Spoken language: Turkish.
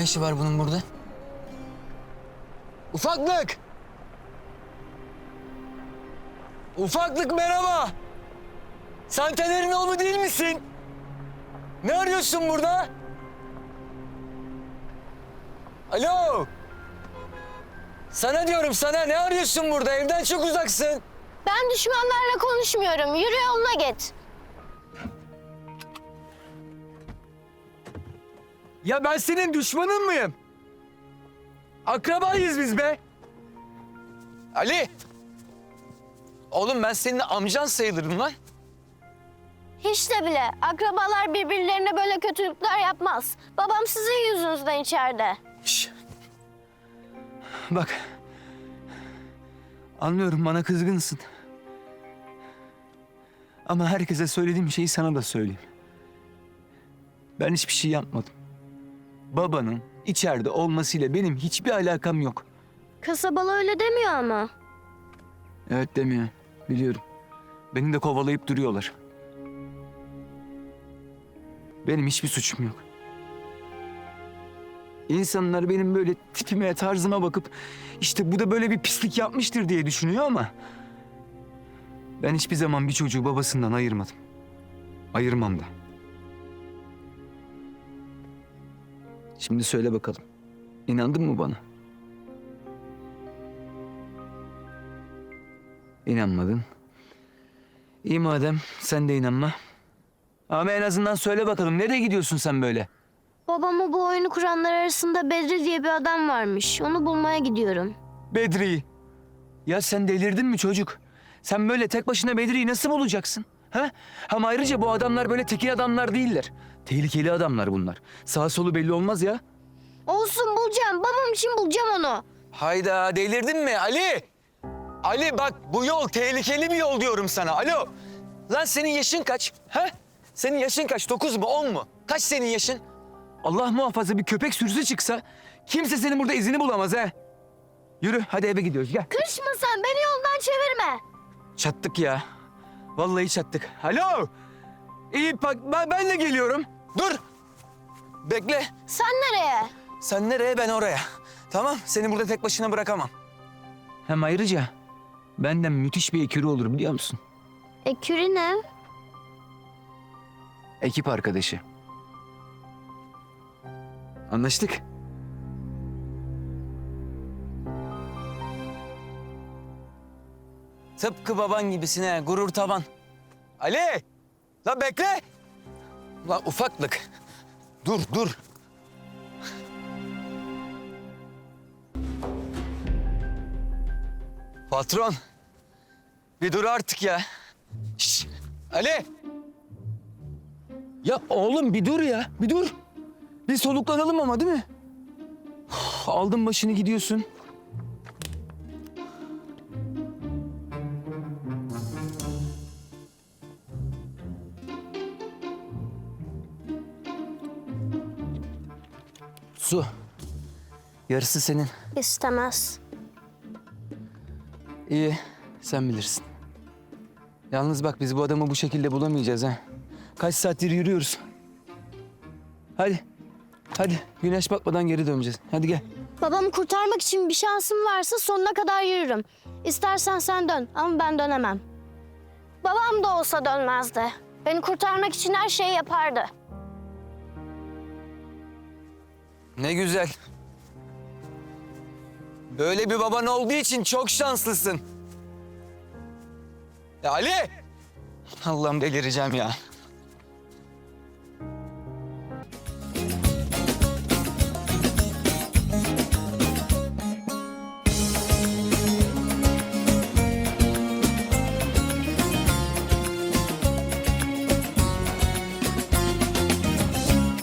Ne işi var bunun burada? Ufaklık! Ufaklık merhaba! Sen Taner'in oğlu değil misin? Ne arıyorsun burada? Alo! Sana diyorum sana ne arıyorsun burada? Evden çok uzaksın. Ben düşmanlarla konuşmuyorum. Yürü yoluna git. Ya ben senin düşmanın mıyım? Akrabayız biz be. Ali! Oğlum ben senin amcan sayılırım lan. Hiç de bile. Akrabalar birbirlerine böyle kötülükler yapmaz. Babam sizin yüzünüzden içeride. Şş. Bak. Anlıyorum bana kızgınsın. Ama herkese söylediğim şeyi sana da söyleyeyim. Ben hiçbir şey yapmadım. Babanın içeride olmasıyla benim hiçbir alakam yok. Kasabalı öyle demiyor ama. Evet demiyor. Biliyorum. Beni de kovalayıp duruyorlar. Benim hiçbir suçum yok. İnsanlar benim böyle tipime, tarzıma bakıp işte bu da böyle bir pislik yapmıştır diye düşünüyor ama ben hiçbir zaman bir çocuğu babasından ayırmadım. Ayırmam da. Şimdi söyle bakalım. İnandın mı bana? İnanmadın. İyi madem sen de inanma. Ama en azından söyle bakalım nereye gidiyorsun sen böyle? Babamı bu oyunu kuranlar arasında Bedri diye bir adam varmış. Onu bulmaya gidiyorum. Bedri'yi. Ya sen delirdin mi çocuk? Sen böyle tek başına Bedri'yi nasıl bulacaksın? Ha? Hem ayrıca bu adamlar böyle tekil adamlar değiller. Tehlikeli adamlar bunlar. Sağ solu belli olmaz ya. Olsun bulacağım. Babam için bulacağım onu. Hayda delirdin mi Ali? Ali bak bu yol tehlikeli bir yol diyorum sana. Alo. Lan senin yaşın kaç? Ha? Senin yaşın kaç? Dokuz mu? On mu? Kaç senin yaşın? Allah muhafaza bir köpek sürüsü çıksa kimse senin burada izini bulamaz ha. Yürü hadi eve gidiyoruz gel. Kışma sen beni yoldan çevirme. Çattık ya. Vallahi çattık. Alo. İyi bak ben, ben de geliyorum. Dur. Bekle. Sen nereye? Sen nereye ben oraya. Tamam seni burada tek başına bırakamam. Hem ayrıca benden müthiş bir ekürü olur biliyor musun? E küri ne? Ekip arkadaşı. Anlaştık. Tıpkı baban gibisin he, gurur tavan. Ali! La bekle! La ufaklık. Dur, dur. Patron. Bir dur artık ya. Şş, Ali! Ya oğlum bir dur ya, bir dur. Bir soluklanalım ama değil mi? Aldın başını gidiyorsun. Su. Yarısı senin. İstemez. İyi, sen bilirsin. Yalnız bak biz bu adamı bu şekilde bulamayacağız ha. Kaç saattir yürüyoruz. Hadi. Hadi güneş batmadan geri döneceğiz. Hadi gel. Babamı kurtarmak için bir şansım varsa sonuna kadar yürürüm. İstersen sen dön ama ben dönemem. Babam da olsa dönmezdi. Beni kurtarmak için her şeyi yapardı. Ne güzel. Böyle bir baban olduğu için çok şanslısın. Ya Ali! Allah'ım delireceğim ya.